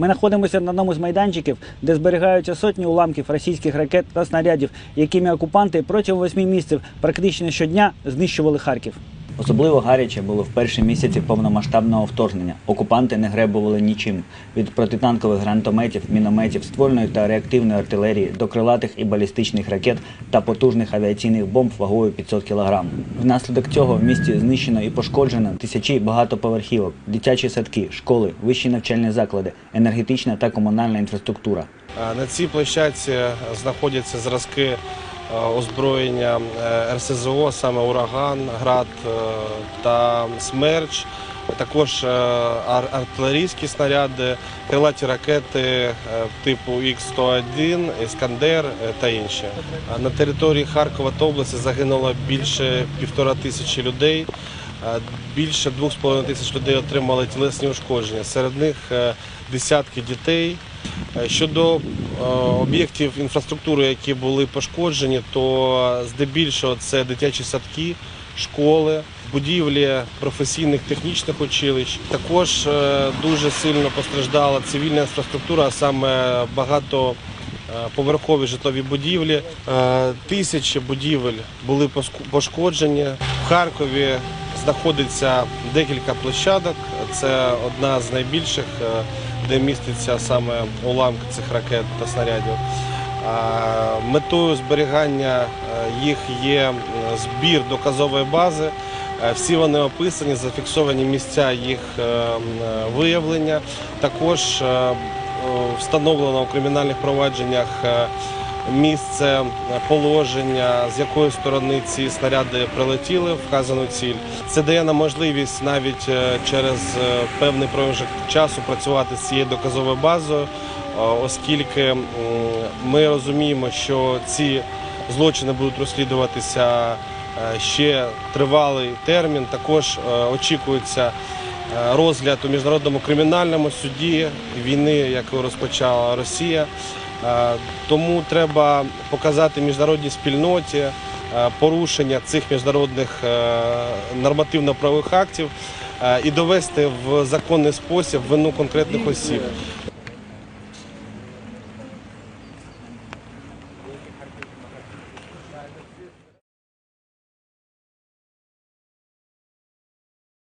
Ми знаходимося на одному з майданчиків, де зберігаються сотні уламків російських ракет та снарядів, якими окупанти протягом восьми місяців практично щодня знищували Харків. Особливо гаряче було в перші місяці повномасштабного вторгнення. Окупанти не гребували нічим від протитанкових гранатометів, мінометів, ствольної та реактивної артилерії до крилатих і балістичних ракет та потужних авіаційних бомб вагою 500 кг. Внаслідок цього в місті знищено і пошкоджено тисячі багатоповерхівок, дитячі садки, школи, вищі навчальні заклади, енергетична та комунальна інфраструктура. Е, На цій площадці знаходяться зразки е, озброєння е, РСЗО, саме ураган, град е, та смерч. Також е, артилерійські снаряди, крилаті ракети е, типу Х-101, Іскандер е, та інші. На території Харкова та області загинуло більше півтора тисячі людей. Е, Більше двох з половиною тисяч людей отримали тілесні ушкодження. Серед них е, десятки дітей. Е, Щодо е, об'єктів інфраструктури, які були пошкоджені, то здебільшого це дитячі садки, школи, будівлі професійних технічних училищ. Також е, дуже сильно постраждала цивільна інфраструктура, а саме багато поверхові житлові будівлі. Тисячі будівель були пошкоджені. В Харкові знаходиться декілька площадок. Це одна з найбільших, е, де міститься саме уламки цих ракет та снарядів. Метою зберігання е, їх є збір доказової бази. Е, Всі вони описані, зафіксовані місця їх виявлення. Також встановлено у кримінальних провадженнях місце положення, з якої сторони ці снаряди прилетіли вказану ціль. Це дає нам можливість навіть е, через е, певний проміжок часу працювати з цією доказовою базою, е, оскільки ми розуміємо, що ці злочини будуть розслідуватися ще тривалий термін. Також очікується розгляд у міжнародному кримінальному суді війни, яку розпочала Росія. Е, Тому треба показати міжнародній спільноті е, порушення цих міжнародних е, нормативно-правових актів е, і довести в законний спосіб вину конкретних осіб.